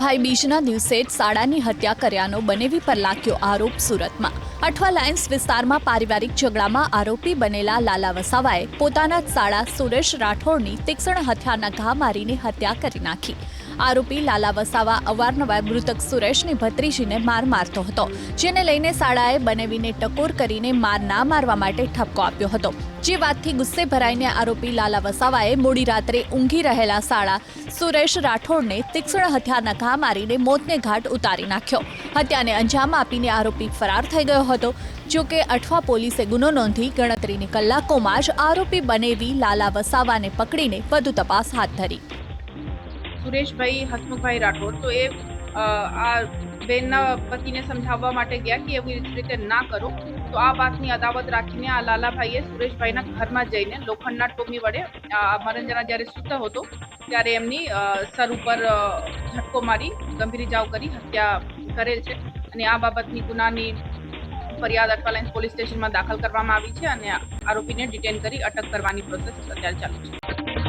ભાઈ બીજના દિવસે જ શાળાની હત્યા કર્યાનો બનેવી પર લાગ્યો આરોપ સુરતમાં. અઠવા લાયન્સ વિસ્તારમાં પારિવારિક ઝઘડામાં આરોપી બનેલા લાલા વસાવાએ પોતાના જ સુરેશ રાઠોડની તીક્ષ્ણ હત્યાના ઘા મારીને હત્યા કરી નાખી. આરોપી લાલા વસાવા, અવારનવાર મૃતક સુરેશની ભત્રીજીને માર મારતો હતો, જેને લઈને શાળાએ બનેવીને ટકોર કરીને માર ના મારવા માટે ઠપકો આપ્યો હતો. જે વાતથી ગુસ્સે ભરાઈને આરોપી લાલા વસાવાએ મોડી રાત્રે ઊંઘી રહેલા શાળા સુરેશ રાઠોડને તીક્ષ્ણ હથિયારના ઘા મારીને મોતને ઘાટ ઉતારી નાખ્યો. હત્યાને અંજામ આપીને આરોપી ફરાર થઈ ગયો હતો. જોકે અઠવા પોલીસે ગુનો નોંધી ગણતરીની કલાકોમાં જ આરોપી બનેવી લાલા વસાવાને પકડીને વધુ તપાસ હાથ ધરી. સુરેશભાઈ, હસમુખભાઈ રાઠોડ. તો એ આ બેનના પતિને સમજાવવા માટે ગયા કે એવી રીતે ના કરો. તો આ વાતની અદાવત રાખીને આ લાલાભાઈએ સુરેશભાઈના ઘરમાં જઈને લોખંડના ટોમી વડે મરંજના જ્યારે સૂતો હતો, ત્યારે એમની સર ઉપર ઝટકો મારી ગંભીર ઇજાઓ કરી હત્યા કરેલ છે. અને આ બાબતની ગુનાની ફરિયાદ અઠવાલાઇન્સ પોલીસ સ્ટેશનમાં દાખલ કરવામાં આવી છે અને આરોપીને ડિટેન કરી અટક કરવાની પ્રોસેસ અત્યારે ચાલુ છે.